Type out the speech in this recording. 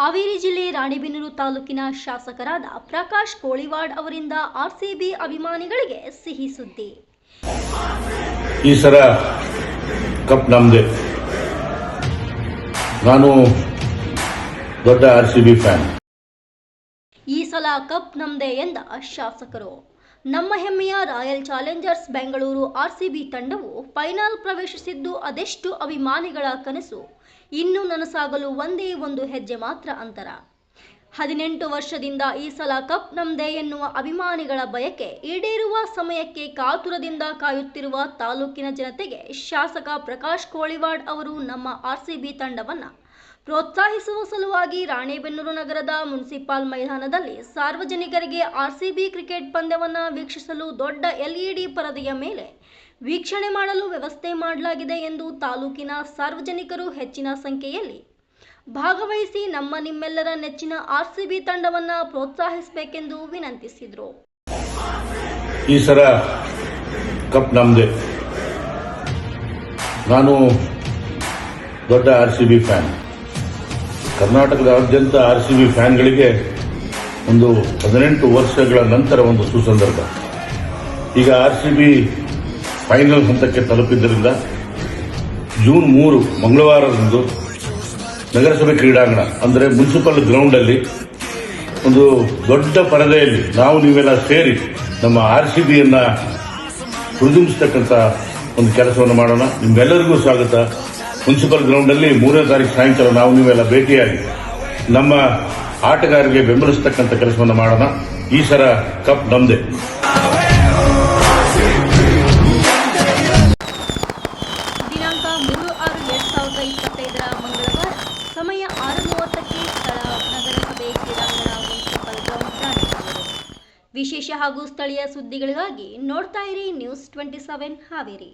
ಹಾವೇರಿ ಜಿಲ್ಲೆ ರಾಣಿಬೆನ್ನೂರು ತಾಲೂಕಿನ ಶಾಸಕರಾದ ಪ್ರಕಾಶ್ ಕೋಳಿವಾಡ್ ಅವರಿಂದ ಆರ್ಸಿಬಿ ಅಭಿಮಾನಿಗಳಿಗೆ ಸಿಹಿ ಸುದ್ದಿ. ಈ ಸರ ಕಪ್ ನಮ್ದೆ. ನಾನು ದೊಡ್ಡ ಆರ್ಸಿಬಿ ಫ್ಯಾನ್. ಈ ಸಲ ಕಪ್ ನಮ್ದೆ ಎಂದ ಶಾಸಕರು. ನಮ್ಮ ಹೆಮ್ಮೆಯ ರಾಯಲ್ ಚಾಲೆಂಜರ್ಸ್ ಬೆಂಗಳೂರು ಆರ್ಸಿಬಿ ತಂಡವು ಫೈನಲ್ ಪ್ರವೇಶಿಸಿದ್ದು ಅದೆಷ್ಟು ಅಭಿಮಾನಿಗಳ ಕನಸು. ಇನ್ನು ನನಸಾಗಲು ಒಂದೇ ಒಂದು ಹೆಜ್ಜೆ ಮಾತ್ರ ಅಂತರ. ಹದಿನೆಂಟು ವರ್ಷದಿಂದ ಈ ಸಲ ಕಪ್ ನಮ್ದೇ ಎನ್ನುವ ಅಭಿಮಾನಿಗಳ ಬಯಕೆ ಈಡೇರುವ ಸಮಯಕ್ಕೆ ಕಾತುರದಿಂದ ಕಾಯುತ್ತಿರುವ ತಾಲೂಕಿನ ಜನತೆಗೆ ಶಾಸಕ ಪ್ರಕಾಶ್ ಕೋಳಿವಾಡ್ ಅವರು ನಮ್ಮ ಆರ್ಸಿಬಿ ತಂಡವನ್ನು ಪ್ರೋತ್ಸಾಹಿಸುವ ಸಲುವಾಗಿ ರಾಣೆಬೆನ್ನೂರು ನಗರದ ಮುನ್ಸಿಪಾಲ್ ಮೈದಾನದಲ್ಲಿ ಸಾರ್ವಜನಿಕರಿಗೆ ಆರ್ಸಿಬಿ ಕ್ರಿಕೆಟ್ ಪಂದ್ಯವನ್ನು ವೀಕ್ಷಿಸಲು ದೊಡ್ಡ ಎಲ್ಇಡಿ ಪರದೆಯ ಮೇಲೆ ವೀಕ್ಷಣೆ ಮಾಡಲು ವ್ಯವಸ್ಥೆ ಮಾಡಲಾಗಿದೆ ಎಂದು ತಾಲೂಕಿನ ಸಾರ್ವಜನಿಕರು ಹೆಚ್ಚಿನ ಸಂಖ್ಯೆಯಲ್ಲಿ ಭಾಗವಹಿಸಿ ನಮ್ಮ ನಿಮ್ಮೆಲ್ಲರ ನೆಚ್ಚಿನ ಆರ್ಸಿಬಿ ತಂಡವನ್ನ ಪ್ರೋತ್ಸಾಹಿಸಬೇಕೆಂದು ವಿನಂತಿಸಿದ್ರು. ಈ ಸರ ಕಪ್ ನಮ್ಮದೇ ನಾನು ದೊಡ್ಡ ಆರ್ ಸಿ ಬಿ ಫ್ಯಾನ್. ಕರ್ನಾಟಕದಾದ್ಯಂತ ಆರ್ ಸಿ ಬಿ ಫ್ಯಾನ್ಗಳಿಗೆ ಒಂದು ಹದಿನೆಂಟು ವರ್ಷಗಳ ನಂತರ ಒಂದು ಸುಸಂದರ್ಭ. ಈಗ ಆರ್ ಸಿ ಬಿ ಫೈನಲ್ ಹಂತಕ್ಕೆ ತಲುಪಿದ್ದರಿಂದ ಜೂನ್ ಮೂರು ಮಂಗಳವಾರದಂದು ನಗರಸಭೆ ಕ್ರೀಡಾಂಗಣ, ಅಂದರೆ ಮುನ್ಸಿಪಲ್ ಗ್ರೌಂಡ್ ಅಲ್ಲಿ ಒಂದು ದೊಡ್ಡ ಪರದೆಯಲ್ಲಿ ನಾವು ನೀವೆಲ್ಲ ಸೇರಿ ನಮ್ಮ ಆರ್ ಸಿ ಬಿಯನ್ನ ಹುರಿದುಂಬಿಸ್ತಕ್ಕಂಥ ಒಂದು ಕೆಲಸವನ್ನು ಮಾಡೋಣ. ನಿಮ್ಮೆಲ್ಲರಿಗೂ ಸ್ವಾಗತ. ಮುನ್ಸಿಪಲ್ ಗ್ರೌಂಡ್ ಅಲ್ಲಿ ಮೂರನೇ ತಾರೀಕು ಸಾಯಂಕಾಲ ನಾವು ನೀವೆಲ್ಲ ಭೇಟಿಯಾಗಿ ನಮ್ಮ ಆಟಗಾರರಿಗೆ ಬೆಂಬಲಿಸ್ತಕ್ಕಂಥ ಕೆಲಸವನ್ನು ಮಾಡೋಣ. ಈ ಸರ ಕಪ್ ನಮ್ಮದೇ ಸಮಯ ಆರು ಮೂವತ್ತಕ್ಕೆ ಸ್ಥಳ ನಗರಸಭೆ ಕ್ರೀಡಾಂಗಣ ಮುನ್ಸಿಪಲ್ ಗ್ರೌಂಡ್ ವಿಶೇಷ ಹಾಗೂ ಸ್ಥಳೀಯ ಸುದ್ದಿಗಳಿಗಾಗಿ ನೋಡ್ತಾ ಇರಿ ನ್ಯೂಸ್ ಟ್ವೆಂಟಿ ಸೆವೆನ್ ಹಾವೇರಿ.